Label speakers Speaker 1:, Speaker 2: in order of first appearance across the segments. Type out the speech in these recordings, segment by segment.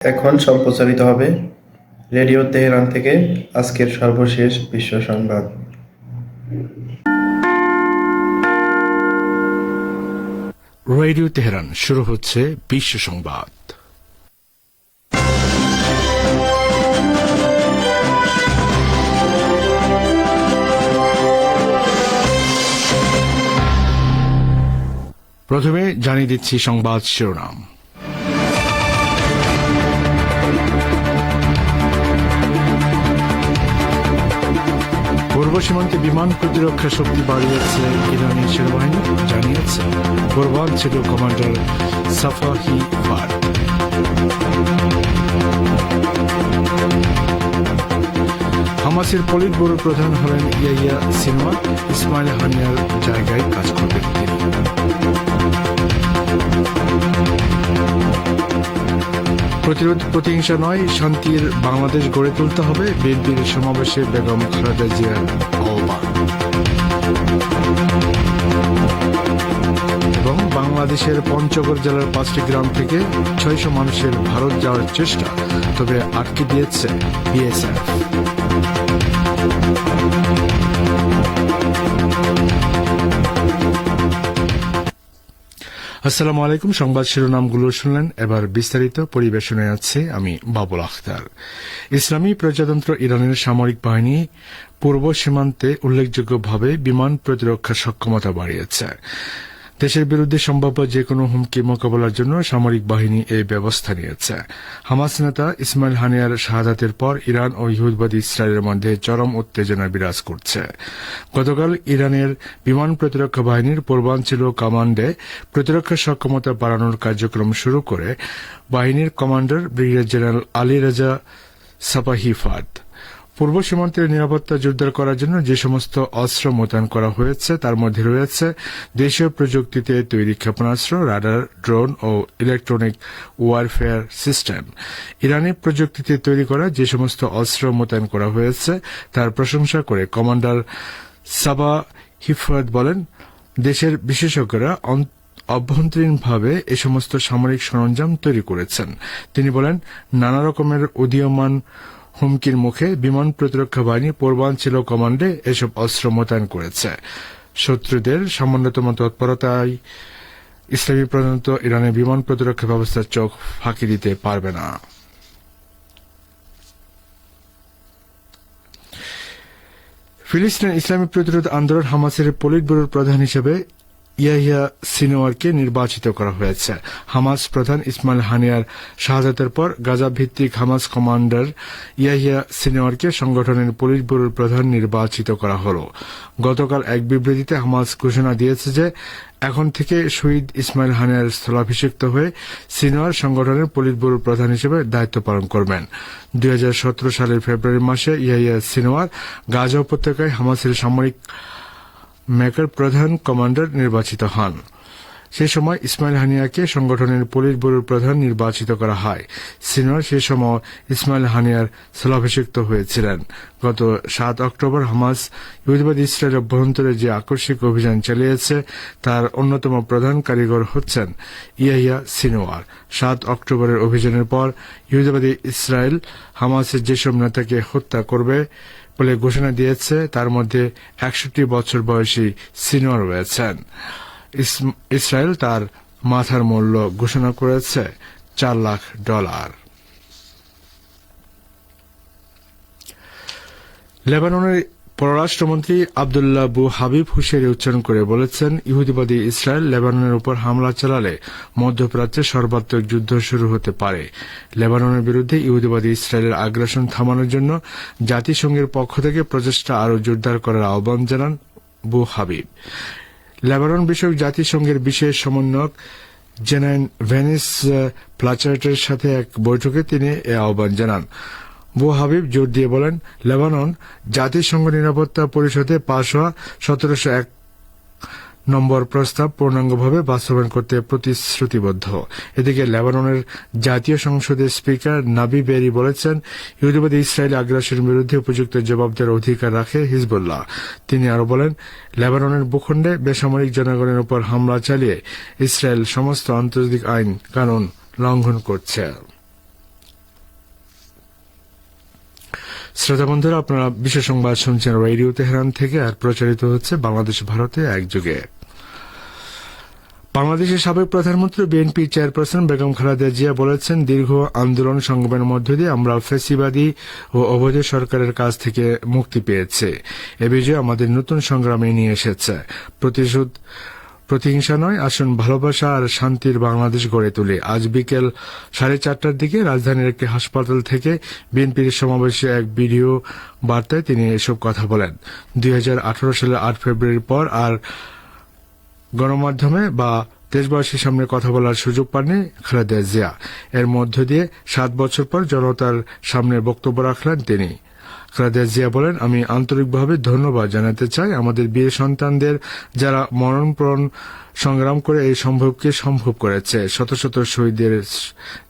Speaker 1: এখন সম্প্রচারিত হবে রেডিও তেহরান থেকে আজকের সর্বশেষ বিশ্ব সংবাদ।
Speaker 2: রেডিও তেহরান, শুরু হচ্ছে বিশ্ব সংবাদ। প্রথমে জানিয়ে দিচ্ছি সংবাদ শিরোনাম। পূর্ব সীমান্তে বিমান প্রতিরক্ষা শক্তি বাড়িয়েছে ইরানি সেনাবাহিনী, জানিয়েছে পূর্বাঞ্চল কমান্ডার সাফাহি ফার হামাসের পলিট ব্যুরো প্রধান হলেন ইয়াইয়া সিনওয়ার ইসমাইল হানিয়ার জায়গায় কাজ করবেন তিনি। প্রতিরোধ প্রতিহিংসা নয়, শান্তির বাংলাদেশ গড়ে তুলতে হবে, বিএনপির সমাবেশে বেগম খালেদা জিয়ার আহ্বান। এবং বাংলাদেশের পঞ্চগড় জেলার পাঁচটি গ্রাম থেকে ছয়শো মানুষের ভারত যাওয়ার চেষ্টা, তবে আটকে দিয়েছে বিএসএফ। আসসালামু আলাইকুম, সংবাদ শিরোনামগুলো শুনলেন। এবার বিস্তারিত পরিবেশনে আছে আমি বাবুল আখতার। ইসলামী প্রজাতন্ত্র ইরানের সামরিক বাহিনী পূর্ব সীমান্তে উল্লেখযোগ্যভাবে বিমান প্রতিরক্ষা সক্ষমতা বাড়িয়েছে। দেশের বিরুদ্ধে সম্ভাব্য যে কোনো হুমকি মোকাবেলার জন্য সামরিক বাহিনী এই ব্যবস্থা নিয়েছে। হামাস নেতা ইসমাইল হানিয়ার শাহাদাতের পর ইরান ও ইহুদবাদী ইসরায়েলের মধ্যে চরম উত্তেজনা বিরাজ করছে। গতকাল ইরানের বিমান প্রতিরক্ষা বাহিনীর পূর্বাঞ্চল কমান্ডে প্রতিরক্ষা সক্ষমতা বাড়ানোর কার্যক্রম শুরু করে বাহিনীর কমান্ডার ব্রিগেডিয়ার জেনারেল আলী রাজা সাপাহিফাদ পূর্ব সীমান্তের নিরাপত্তা জোরদার করার জন্য যে সমস্ত অস্ত্র মোতায়েন করা হয়েছে, তার মধ্যে রয়েছে দেশীয় প্রযুক্তিতে তৈরি ক্ষেপণাস্ত্র, রাডার, ড্রোন ও ইলেকট্রনিক ওয়ারফেয়ার সিস্টেম। ইরানি প্রযুক্তিতে তৈরি করা যে সমস্ত অস্ত্র মোতায়েন করা হয়েছে, তার প্রশংসা করে কমান্ডার সাবা হিফাত বলেন, দেশের বিশেষজ্ঞরা অভ্যন্তরীণভাবে এ সমস্ত সামরিক সরঞ্জাম তৈরি করেছেন। তিনি বলেন, নানা রকমের উদীয়মান হুমকির মুখে বিমান প্রতিরক্ষা বাহিনী পূর্বাঞ্চল কমান্ডে এসব অস্ত্র মোতায়েন করেছে। শত্রুদের সামান্যতম তৎপরতায় ইসলামী প্রধানত ইরানের বিমান প্রতিরক্ষা ব্যবস্থার চোখ ফাঁকি দিতে পারবে না। ফিলিস্তিনের ইসলামী প্রতিরোধ আন্দোলন হামাসের পলিট ব্যুরোর প্রধান হিসেবে ইয়াহিয়া সিনোয়ারকে নির্বাচিত করা হয়েছে। হামাস প্রধান ইসমাইল হানিয়ার শাহাদাতের পর গাজা ভিত্তিক হামাস কমান্ডার ইয়াহিয়া সিনোয়ারকে সংগঠনের পুলিশ ব্যুরোর প্রধান নির্বাচিত করা হল। গতকাল এক বিবৃতিতে হামাস ঘোষণা দিয়েছে যে, এখন থেকে শহীদ ইসমাইল হানিয়ার স্থলাভিষিক্ত হয়ে সিনোয়ার সংগঠনের পুলিশ ব্যুরোর প্রধান হিসেবে দায়িত্ব পালন করবেন। দুই হাজার সতেরো সালের ফেব্রুয়ারি মাসে ইয়াহিয়া সিনোয়ার গাজা উপত্যকায় হামাসের সামরিক মেকার প্রধান কমান্ডার নির্বাচিত হন। সে সময় ইসমাইল হানিয়াকে সংগঠনের পুলিশ ব্যুরোর প্রধান নির্বাচিত করা হয়। সিনোয়ার সে সময় ইসমাইল হানিয়ার স্থলাভিষিক্ত হয়েছিলেন। গত সাত অক্টোবর হামাস ইহুদিবাদী ইসরায়েল অভ্যন্তরে যে আকস্মিক অভিযান চালিয়েছে, তার অন্যতম প্রধান কারিগর হচ্ছেন ইয়াহিয়া সিনোয়ার সাত অক্টোবরের অভিযানের পর ইহুদিবাদী ইসরায়েল হামাসের যেসব নেতাকে হত্যা করবে বলে ঘোষণা দিয়েছে, তার মধ্যে একষট্টি বছর বয়সী সিনিয়র রয়েছেন। ইস- ইসরায়েল তার মাথার মূল্য ঘোষণা করেছে চার লাখ ডলার। লেবাননের পররাষ্ট্রমন্ত্রী আবদুল্লাহ বু হাবিব হুসেরি উচ্চারণ করে বলেছেন, ইহুদিবাদী ইসরায়েল লেবাননের উপর হামলা চালালে মধ্যপ্রাচ্যে সর্বাত্মক যুদ্ধ শুরু হতে পারে। লেবাননের বিরুদ্ধে ইহুদিবাদী ইসরায়েলের আগ্রাসন থামানোর জন্য জাতিসংঘের পক্ষ থেকে প্রচেষ্টা আরও জোরদার করার আহ্বান জানান বু হাবিব। লেবানন বিষয়ক জাতিসংঘের বিশেষ সমন্বয়ক জেনাইন ভেনিস প্লাচার্টের সাথে এক বৈঠকে তিনি এ আহ্বান জানান। বু হাবিব জোর দিয়ে বলেন, লেবানন জাতিসংঘ নিরাপত্তা পরিষদে পাশ হওয়া সতেরোশো এক নম্বর প্রস্তাব পূর্ণাঙ্গভাবে বাস্তবায়ন করতে প্রতিশ্রুতিবদ্ধ। এদিকে লেবাননের জাতীয় সংসদের স্পিকার নাবি বেরি বলেছেন, ইহুদিবাদী ইসরায়েল আগ্রাসনের বিরুদ্ধে উপযুক্ত জবাব দেওয়ার অধিকার রাখে হিজবুল্লাহ। তিনি আরও বলেন, লেবাননের ভূখণ্ডে বেসামরিক জনগণের উপর হামলা চালিয়ে ইসরায়েল সমস্ত আন্তর্জাতিক আইন কানুন লঙ্ঘন করছে। শ্রোতা বন্ধুরা, আপনারা বিশেষ সংবাদ শুনছেন রেডিও তেহরান থেকে, আর প্রচারিত হচ্ছে বাংলাদেশ ভারতে একযোগে। বাংলাদেশের সাবেক প্রধানমন্ত্রী বিএনপি চেয়ারপারসন বেগম খালেদা জিয়া বলেছেন, দীর্ঘ আন্দোলন সংগ্রামের মধ্য দিয়ে আমরা ফেসিবাদী ও অবৈধ সরকারের কাছ থেকে মুক্তি পেয়েছে। এ বিজয় আমাদের নতুন সংগ্রামে নিয়ে এসেছে। প্রতিশোধ প্রতিহিংসা নয়, আসুন ভালোবাসা আর শান্তির বাংলাদেশ গড়ে তুলি। আজ বিকেল সাড়ে চারটার দিকে রাজধানীর একটি হাসপাতাল থেকে বিএনপির সমাবেশে এক ভিডিও বার্তায় তিনি এসব কথা বলেন। দুই সালের আট ফেব্রুয়ারির পর আর গণমাধ্যমে বা দেশবাসীর সামনে কথা বলার সুযোগ পাননি খালেদা জিয়া। এর মধ্য দিয়ে সাত বছর পর জনতার সামনে বক্তব্য রাখলেন তিনি। খালেদা জিয়া বলেন আমি আন্তরিকভাবে ধন্যবাদ জানাতে চাই আমাদের বীর সন্তানদের যারা মরণপ্রণ সংগ্রাম করে এই সম্ভবকে সম্ভব করেছে। শত শত শহীদদের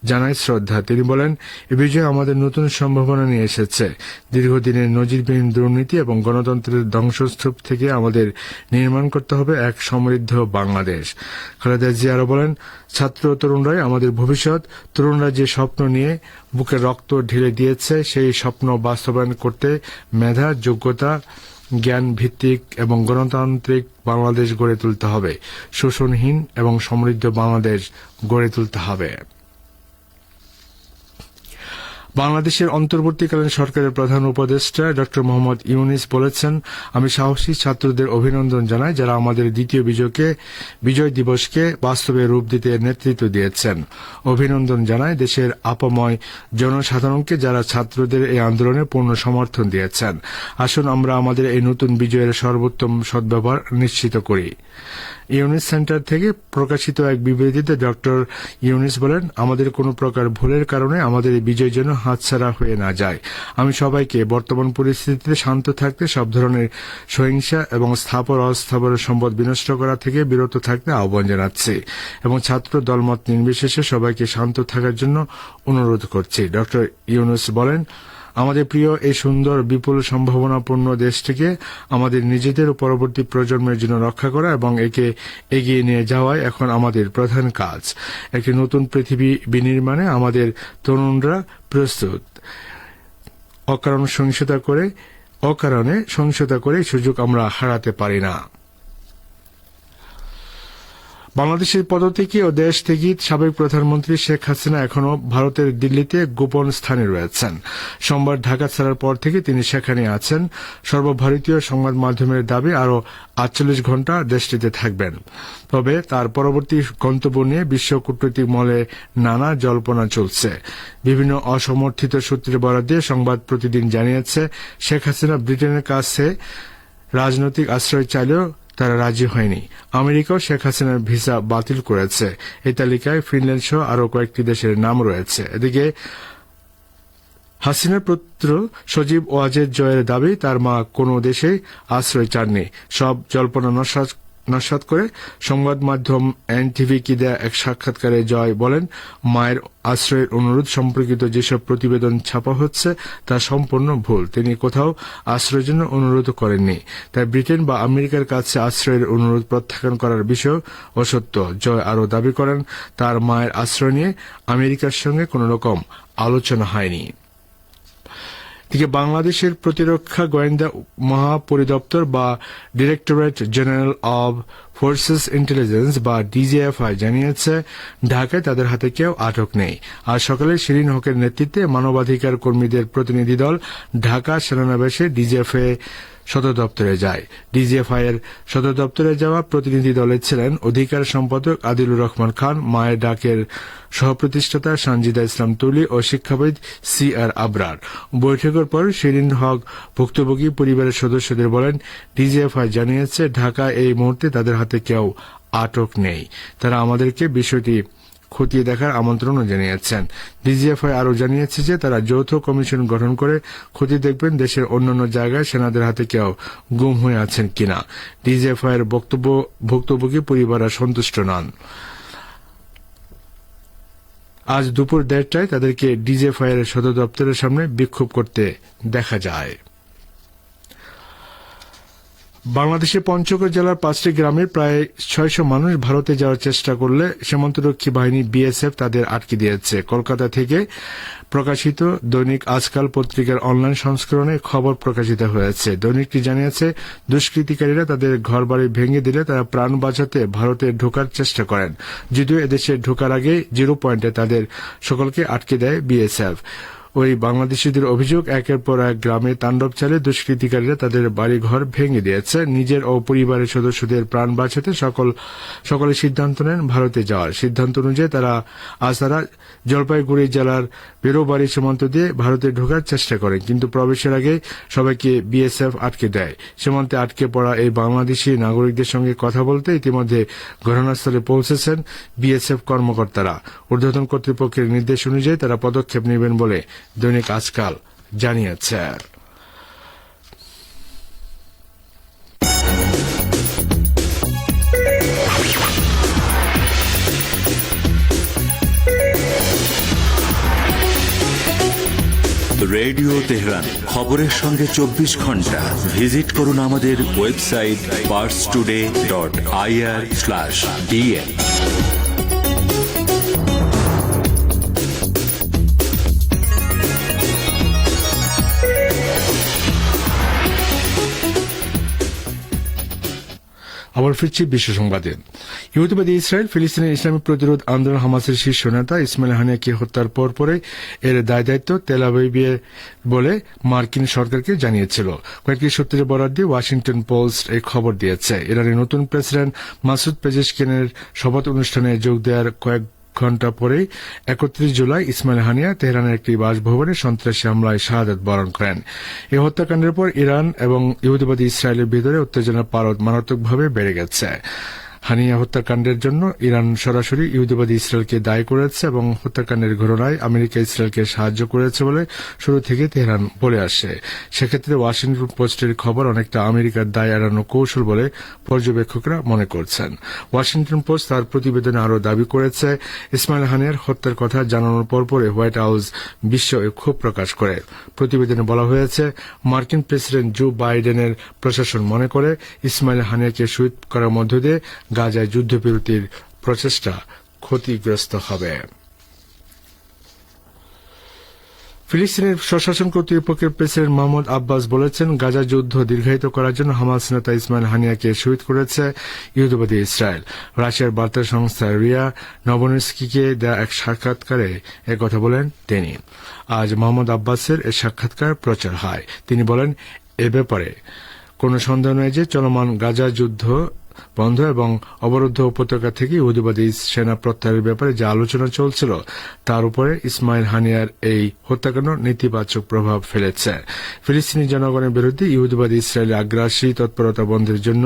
Speaker 2: জানায় শ্রদ্ধা। তিনি বলেন, এ বিজয় আমাদের নতুন সম্ভাবনা নিয়ে এসেছে। দীর্ঘদিনের নজিরবিহীন দুর্নীতি এবং গণতন্ত্রের ধ্বংসস্তূপ থেকে আমাদের নির্মাণ করতে হবে এক সমৃদ্ধ বাংলাদেশ। খালেদা জিয়া আরও বলেন, ছাত্র তরুণরাই আমাদের ভবিষ্যৎ। তরুণরা যে স্বপ্ন নিয়ে বুকে রক্ত ঢেলে দিয়েছে, সেই স্বপ্ন বাস্তবায়ন করতে মেধা, যোগ্যতা জ্ঞান ভিত্তিক এবং গণতান্ত্রিক বাংলাদেশ গড়ে তুলতে হবে। শোষণহীন এবং সমৃদ্ধ বাংলাদেশ গড়ে তুলতে হবে। বাংলাদেশের অন্তর্বর্তীকালীন সরকারের প্রধান উপদেষ্টা ড মোহাম্মদ ইউনিস বলেছেন, আমি সাহসী ছাত্রদের অভিনন্দন জানাই যারা আমাদের দ্বিতীয় বিজয়কে, বিজয় দিবসকে বাস্তবে রূপ দিতে নেতৃত্ব দিয়েছেন। অভিনন্দন জানাই দেশের আপাময় জনসাধারণকে যারা ছাত্রদের এই আন্দোলনে পূর্ণ সমর্থন দিয়েছেন। আসুন আমরা আমাদের এই নতুন বিজয়ের সর্বোত্তম সদ্ব্যবহার নিশ্চিত করি। ইউনিস সেন্টার থেকে প্রকাশিত এক বিবৃতিতে ডক্টর ইউনিস বলেন, আমাদের কোনো প্রকার ভুলের কারণে আমাদের এই বিজয় যেন হাতছাড়া হয়ে না যায়। আমি সবাইকে বর্তমান পরিস্থিতিতে শান্ত থাকতে, সব ধরনের সহিংসা এবং স্থাপর অস্থাবর সম্পদ বিনষ্ট করা থেকে বিরত থাকতে আহ্বান জানাচ্ছি এবং ছাত্র দলমত নির্বিশেষে সবাইকে শান্ত থাকার জন্য অনুরোধ করছি। ডক্টর ইউনুস বলেন আমাদের প্রিয় এই সুন্দর, বিপুল, সম্ভাবনাপূর্ণ দেশটিকে আমাদের নিজেদের পরবর্তী প্রজন্মের জন্য রক্ষা করা এবং একে এগিয়ে নিয়ে যাওয়াই এখন আমাদের প্রধান কাজ। একটি নতুন পৃথিবী বিনির্মাণে আমাদের তরুণরা প্রস্তুত। অকারণ সহিংসতা করে, অকারণে সহিংসতা করে সুযোগ আমরা হারাতে পারি না। বাংলাদেশের পদত্যাগী ও দেশ থেকে সাবেক প্রধানমন্ত্রী শেখ হাসিনা এখনও ভারতের দিল্লিতে গোপন স্থানে রয়েছেন। সোমবার ঢাকা ছাড়ার পর থেকে তিনি সেখানে আছেন। সর্বভারতীয় সংবাদ মাধ্যমের দাবি, আরও আটচল্লিশ ঘণ্টা দেশটিতে থাকবেন। তবে তার পরবর্তী গন্তব্য নিয়ে বিশ্ব কূটনৈতিক মলে নানা জল্পনা চলছে। বিভিন্ন অসমর্থিত সূত্রে বরাদ দিয়ে সংবাদ প্রতিদিন জানিয়েছে শেখ হাসিনা ব্রিটেনের কাছে রাজনৈতিক আশ্রয় চাইলেও তারা রাজি হয়নি। আমেরিকাও শেখ হাসিনার ভিসা বাতিল করেছে। এই তালিকায় ফিনল্যান্ড সহ আরও কয়েকটি দেশের নাম রয়েছে। এদিকে হাসিনার পুত্র সজীব ওয়াজেদ জয়ের দাবি, তার মা কোনো দেশে আশ্রয় চাননি। সব জল্পনা নস্বাত নস্বাত করে সংবাদ মাধ্যম এনটিভি কি দেয়া এক সাক্ষাৎকারে জয় বলেন, মায়ের আশ্রয়ের অনুরোধ সম্পর্কিত যেসব প্রতিবেদন ছাপা হচ্ছে তা সম্পূর্ণ ভুল। তিনি কোথাও আশ্রয়ের জন্য অনুরোধ করেননি। তাই ব্রিটেন বা আমেরিকার কাছে আশ্রয়ের অনুরোধ প্রত্যাখ্যান করার বিষয় অসত্য। জয় আরও দাবি করেন, তার মায়ের আশ্রয় নিয়ে আমেরিকার সঙ্গে কোনো রকম আলোচনা হয়নি। এদিকে বাংলাদেশের প্রতিরক্ষা গোয়েন্দা মহাপরিদপ্তর বা directorate general of forces intelligence বা ডিজিএফআই জানিয়েছে, ঢাকায় তাদের হাতে কেউ আটক নেই। আজ সকালে শিরিন হকের নেতৃত্বে মানবাধিকার কর্মীদের প্রতিনিধি দল ঢাকা সেনানিবাসে ডিজিএফএ সদর দপ্তরে যায়। ডিজিএফআই এর সদর দপ্তরে যাওয়া প্রতিনিধি দলে ছিলেন অধিকার সম্পাদক আদিলুর রহমান খান, মায়ের ডাকের সহপ্রতিষ্ঠাতা সঞ্জিদা ইসলাম তুলি ও শিক্ষাবিদ সি আর আবরার। বৈঠকের পর শিরিন হক ভুক্তভোগী পরিবারের সদস্যদের বলেন ডিজিএফআই জানিয়েছে ঢাকা এই মুহূর্তে তাদের হাতে কেউ আটক নেই। তারা আমাদেরকে বিষয়টি খতিয়ে দেখার আমন্ত্রণও জানিয়েছেন। ডিজিএফআই আরও জানিয়েছে যে তারা যৌথ কমিশন গঠন করে খতিয়ে দেখবেন দেশের অন্যান্য জায়গায় সেনাদের হাতে কেউ গুম হয়ে আছেন কিনা। ডিজিএফআই এর বক্তব্য ভুক্তভোগী পরিবাররা সন্তুষ্ট নন। আজ দুপুর দেড়টায় তাদেরকে ডিজিএফআই এর সদর দপ্তরের সামনে বিক্ষোভ করতে দেখা যায়। বাংলাদেশের পঞ্চগড় জেলার পাঁচটি গ্রামের প্রায় ছয়শো মানুষ ভারতে যাওয়ার চেষ্টা করলে সীমান্তরক্ষী বাহিনী বিএসএফ তাদের আটকে দিয়েছে। কলকাতা থেকে প্রকাশিত দৈনিক আজকাল পত্রিকার অনলাইন সংস্করণে খবর প্রকাশিত হয়েছে। দৈনিকটি জানিয়েছে, দুষ্কৃতিকারীরা তাদের ঘরবাড়ি ভেঙে দিলে তারা প্রাণ বাঁচাতে ভারতে ঢোকার চেষ্টা করেন। যদিও এদেশে ঢোকার আগে জিরো পয়েন্টে তাদের সকলকে আটকে দেয় বিএসএফ। ওই বাংলাদেশিদের অভিযোগ একের পর এক গ্রামে তাণ্ডব চালে দুষ্কৃতিকারীরা তাদের বাড়িঘর ভেঙে দিয়েছে। নিজের ও পরিবারের সদস্যদের প্রাণ বাঁচাতে সকল, সকলে সিদ্ধান্ত নেন ভারতে যাওয়ার। সিদ্ধান্ত অনুযায়ী তারা, আজ তারা জলপাইগুড়ি জেলার বেরোবাড়ি সীমান্ত দিয়ে ভারতে ঢোকার চেষ্টা করেন, কিন্তু প্রবেশের আগে সবাইকে বিএসএফ আটকে দেয়। সীমান্তে আটকে পড়া এই বাংলাদেশি নাগরিকদের সঙ্গে কথা বলতে ইতিমধ্যে ঘটনাস্থলে পৌঁছেছেন বিএসএফ কর্মকর্তারা। ঊর্ধ্বতন কর্তৃপক্ষের নির্দেশ অনুযায়ী তারা পদক্ষেপ নেবেন বলে দৈনিক আজকাল জানিয়েছে।
Speaker 3: রেডিও তেহরান, খবরের সঙ্গে চব্বিশ ঘণ্টা। ভিজিট করুন আমাদের website Pars today dot IR slash DN
Speaker 2: আবার ফিরছি বিশ্ব সংবাদে। ইহুদিবাদী ইসরায়েল, ফিলিস্তিনের ইসলামী প্রতিরোধ আন্দোলন হামাসের শীর্ষ নেতা ইসমাইল হানিয়াকে হত্যার পর পরে এর দায় দায়িত্ব তেল বলে মার্কিন সরকারকে জানিয়েছিল। কয়েকটি সূত্রের বরাদ দিয়ে ওয়াশিংটন পোস্ট এই খবর দিয়েছে। ইরানের নতুন প্রেসিডেন্ট মাসুদ পেজেশকেনের শপথ অনুষ্ঠানে যোগ দেওয়ার কয়েক ঘণ্টা পরে একত্রিশ জুলাই ইসমাইল হানিয়া তেহরানের একটি বাসভবনে সন্ত্রাসী হামলায় শাহাদত বরণ করেন। এই হত্যাকাণ্ডের পর ইরান এবং ইহুদিবাদী ইসরায়েলের ভিতরে উত্তেজনার পারদ মারাত্মকভাবে বেড়ে গেছে। হানিয়া হত্যাকাণ্ডের জন্য ইরান সরাসরি ইহুদিবাদী ইসরায়েলকে দায়ী করেছে এবং হত্যাকাণ্ডের ঘটনায় আমেরিকা ইসরায়েলকে সাহায্য করেছে বলে শুরু থেকে তেহরান বলে আসে। সেক্ষেত্রে ওয়াশিংটন পোস্টের খবর অনেকটা আমেরিকার দায় এড়ানো কৌশল বলে পর্যবেক্ষকরা মনে করছেন। ওয়াশিংটন পোস্ট তার প্রতিবেদনে আরও দাবি করেছে, ইসমাইল হানিয়ার হত্যার কথা জানানোর পরপরে হোয়াইট হাউস বিস্ময়ে ক্ষোভ প্রকাশ করে। প্রতিবেদনে বলা হয়েছে, মার্কিন প্রেসিডেন্ট জো বাইডেনের প্রশাসন মনে করে, ইসমাইল হানিয়াকে শহীদ করার মধ্য দিয়ে গাজায় যুদ্ধবিরতির প্রচেষ্টা ক্ষতিগ্রস্ত হবে। ফিলিস্তিনের প্রশাসন কর্তৃপক্ষের প্রেসিডেন্ট মোহাম্মদ আব্বাস বলেছেন, গাজা যুদ্ধ দীর্ঘায়িত করার জন্য হামাস নেতা ইসমাইল হানিয়াকে শহীদ করেছে ইহুদিবাদী ইসরায়েল। রাশিয়ার বার্তা সংস্থা রিয়া নবনস্কিকে দেয়া এক সাক্ষাৎকারে একথা বলেন তিনি। আজ মোহাম্মদ আব্বাসের এ সাক্ষাৎকার প্রচার হয়। তিনি বলেন, এ ব্যাপারে কোনো সন্দেহ নেই যে চলমান গাজা যুদ্ধ বন্ধ এবং অবরুদ্ধ উপত্যকা থেকে ইহুদিবাদী সেনা প্রত্যাহারের ব্যাপারে যে আলোচনা চলছিল, তার উপরে ইসমাইল হানিয়ার এই হত্যাকাণ্ড নেতিবাচক প্রভাব ফেলেছে। ফিলিস্তিনি জনগণের বিরুদ্ধে ইহুদিবাদী ইসরায়েলের আগ্রাসী তৎপরতা বন্ধের জন্য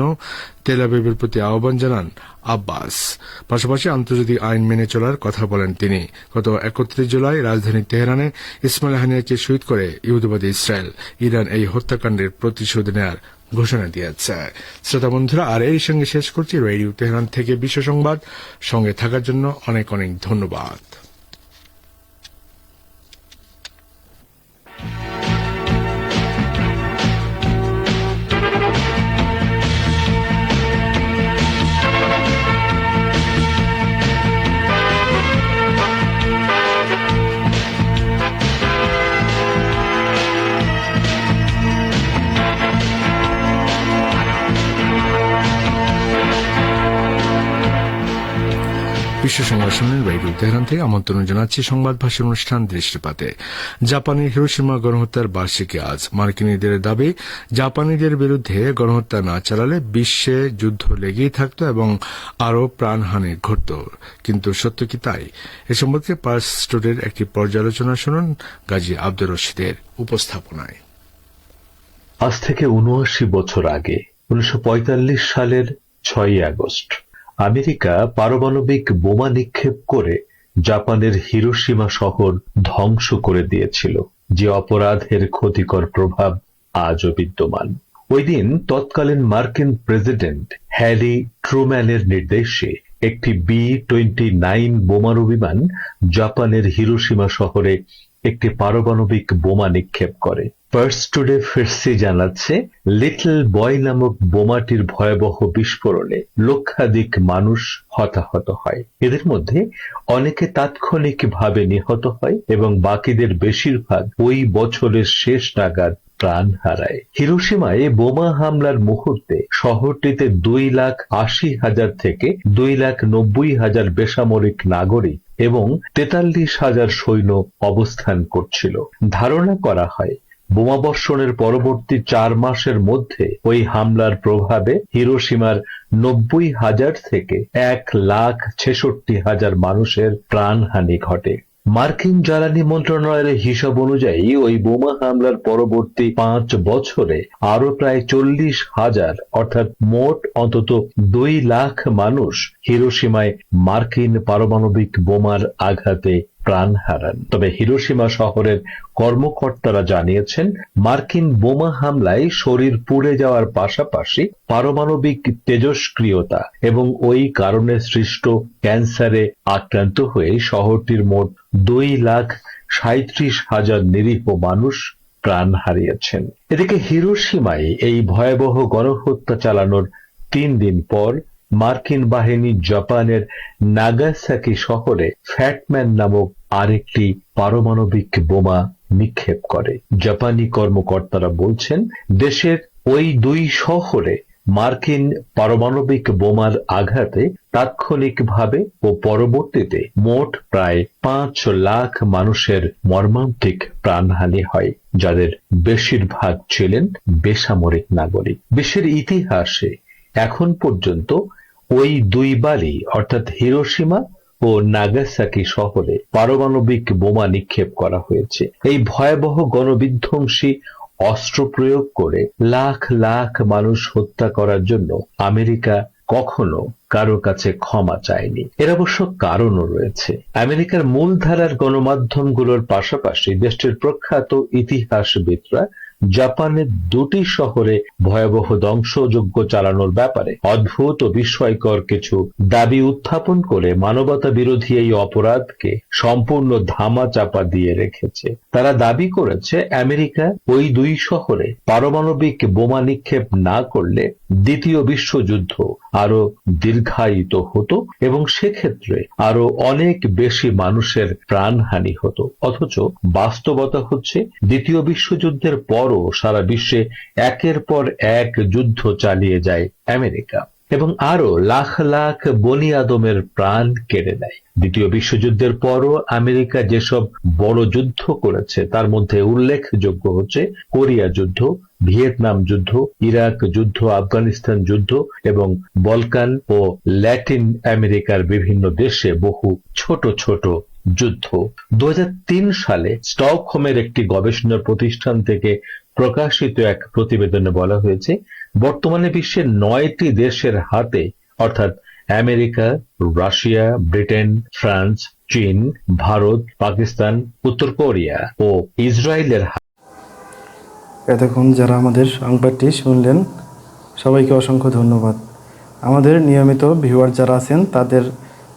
Speaker 2: তেল আবিবের প্রতি আহ্বান জানান আব্বাস। পাশাপাশি আন্তর্জাতিক আইন মেনে চলার কথা বলেন তিনি। গত একত্রিশ জুলাই রাজধানী তেহরানে ইসমাইল হানিয়াকে শহীদ করে ইহুদিবাদী ইসরায়েল ইরান এই হত্যাকাণ্ডের প্রতিশোধ নেয়ার ঘোষণা দিয়েছে। শ্রোতা বন্ধুরা, আর এই সঙ্গে শেষ করছি রেডিও তেহরান থেকে বিশ্ব সংবাদ। সঙ্গে থাকার জন্য অনেক অনেক ধন্যবাদ। বিশ্ব সংবাদ শুনলেন রেডিও তেহরান থেকে আমন্ত্রণ জানাচ্ছি সংবাদ ভাষার অনুষ্ঠান দৃষ্টিপাতে। জাপানের হিরোসীমা গণহত্যার বার্ষিকী আজ। মার্কিনীদের দাবি, জাপানিদের বিরুদ্ধে গণহত্যা না চালালে বিশ্বে যুদ্ধ লেগেই থাকত এবং আরও প্রাণহানি ঘটত। কিন্তু সত্য কি তাই? এ সম্পর্কে পার্স স্টুডের একটি পর্যালোচনা শুনুন গাজী আব্দুর রশিদের উপস্থাপনায়।
Speaker 4: আজ থেকে উনআশি বছর আগে, উনিশশো পঁয়তাল্লিশ সালের ছয়ই আগস্ট আমেরিকা পারমাণবিক বোমা নিক্ষেপ করে জাপানের হিরোসীমা শহর ধ্বংস করে দিয়েছিল। যে অপরাধের ক্ষতিকর প্রভাব আজও বিদ্যমান। ওই দিন তৎকালীন মার্কিন প্রেসিডেন্ট হ্যারি ট্রুম্যানের নির্দেশে একটি বি টোয়েন্টি নাইন বোমারু বিমান জাপানের হিরোসীমা শহরে একটি পারমাণবিক বোমা নিক্ষেপ করে। পার্স টুডে ফিরসি জানাচ্ছে লিটল বয় নামক বোমাটির ভয়াবহ বিস্ফোরণে লক্ষাধিক মানুষ হতাহত হয়। এদের মধ্যে অনেকে তাৎক্ষণিকভাবে নিহত হয় এবং বাকিদের বেশিরভাগ ওই বছরের শেষ নাগাদ প্রাণ হারায়। হিরোসীমায় বোমা হামলার মুহূর্তে শহরটিতে দুই লাখ আশি হাজার থেকে দুই লাখ নব্বই হাজার বেসামরিক নাগরিক এবং তেতাল্লিশ হাজার সৈন্য অবস্থান করছিল। ধারণা করা হয় বোমাবর্ষণের পরবর্তী চার মাসের মধ্যে ওই হামলার প্রভাবে হিরোসীমার নব্বই হাজার থেকে এক লাখ ছেষট্টি হাজার মানুষের প্রাণহানি ঘটে। মার্কিন জ্বালানি মন্ত্রণালয়ের হিসাব অনুযায়ী ওই বোমা হামলার পরবর্তী পাঁচ বছরে আরও প্রায় চল্লিশ হাজার, অর্থাৎ মোট অন্তত দুই লাখ মানুষ হিরোসীমায় মার্কিন পারমাণবিক বোমার আঘাতে প্রাণ হারান। তবে হিরোসীমা শহরের কর্মকর্তারা জানিয়েছেন, মার্কিন বোমা হামলায় শরীর পুড়ে যাওয়ার পাশাপাশি পারমাণবিক তেজস্ক্রিয়তা এবং ওই কারণে সৃষ্ট ক্যান্সারে আক্রান্ত হয়ে শহরটির মোট দুই লাখ সাঁত্রিশ হাজার নিরীহ মানুষ প্রাণ হারিয়েছেন। এদিকে হিরোসীমায় এই ভয়াবহ গণহত্যা চালানোর তিন দিন পর মার্কিন বাহিনী জাপানের নাগাসাকি শহরে ফ্যাটম্যান নামক আরেকটি পারমাণবিক বোমা নিক্ষেপ করে। জাপানি কর্মকর্তারা বলছেন, দেশের ওই দুই শহরে মার্কিন পারমাণবিক বোমার আঘাতে তাৎক্ষণিকভাবে ও পরবর্তীতে মোট প্রায় পাঁচ লাখ মানুষের মর্মান্তিক প্রাণহানি হয়, যাদের বেশিরভাগ ছিলেন বেসামরিক নাগরিক। বিশ্বের ইতিহাসে এখন পর্যন্ত ওই দুইবারই অর্থাৎ হিরোসীমা ও নাগাসাকি শহরে পারমাণবিক বোমা নিক্ষেপ করা হয়েছে। এই ভয়াবহ গণবিধ্বংসী অস্ত্র প্রয়োগ করে লাখ লাখ মানুষ হত্যা করার জন্য আমেরিকা কখনো কারও কাছে ক্ষমা চায়নি। এর অবশ্য কারণও রয়েছে। আমেরিকার মূলধারার গণমাধ্যমগুলোর পাশাপাশি দেশটির প্রখ্যাত ইতিহাসবিদরা জাপানের দুটি শহরে ভয়াবহ ধ্বংসযজ্ঞ চালানোর ব্যাপারে অদ্ভুত ও বিস্ময়কর কিছু দাবি উত্থাপন করে মানবতা বিরোধী এই অপরাধকে সম্পূর্ণ ধামা চাপা দিয়ে রেখেছে। তারা দাবি করেছে, আমেরিকা ওই দুই শহরে পারমাণবিক বোমা নিক্ষেপ না করলে দ্বিতীয় বিশ্বযুদ্ধ আরও দীর্ঘায়িত হতো এবং সেক্ষেত্রে আরও অনেক বেশি মানুষের প্রাণহানি হতো। অথচ বাস্তবতা হচ্ছে, দ্বিতীয় বিশ্বযুদ্ধের পরও সারা বিশ্বে একের পর এক যুদ্ধ চালিয়ে যায় আমেরিকা এবং আরও লাখ লাখ বনি আদমের প্রাণ কেড়ে নেয়। দ্বিতীয় বিশ্বযুদ্ধের পরও আমেরিকা যেসব বড় যুদ্ধ করেছে, তার মধ্যে উল্লেখযোগ্য হচ্ছে কোরিয়া যুদ্ধ, ভিয়েতনাম যুদ্ধ, ইরাক যুদ্ধ, আফগানিস্তান যুদ্ধ এবং বলকান ও ল্যাটিন আমেরিকার বিভিন্ন দেশে বহু ছোট ছোট যুদ্ধ। দু হাজার তিন সালে স্টকহোমের একটি গবেষণা প্রতিষ্ঠান থেকে প্রকাশিত এক প্রতিবেদনে বলা হয়েছে, বর্তমানে বিশ্বের নয়টি দেশের হাতে, অর্থাৎ আমেরিকা, রাশিয়া, ব্রিটেন, ফ্রান্স, চীন, ভারত, পাকিস্তান, উত্তর কোরিয়া ও ইসরায়েলের
Speaker 1: এতক্ষণ যারা আমাদের সংবাদটি শুনলেন, সবাইকে অসংখ্য ধন্যবাদ। আমাদের নিয়মিত ভিউয়ার যারা আছেন, তাদের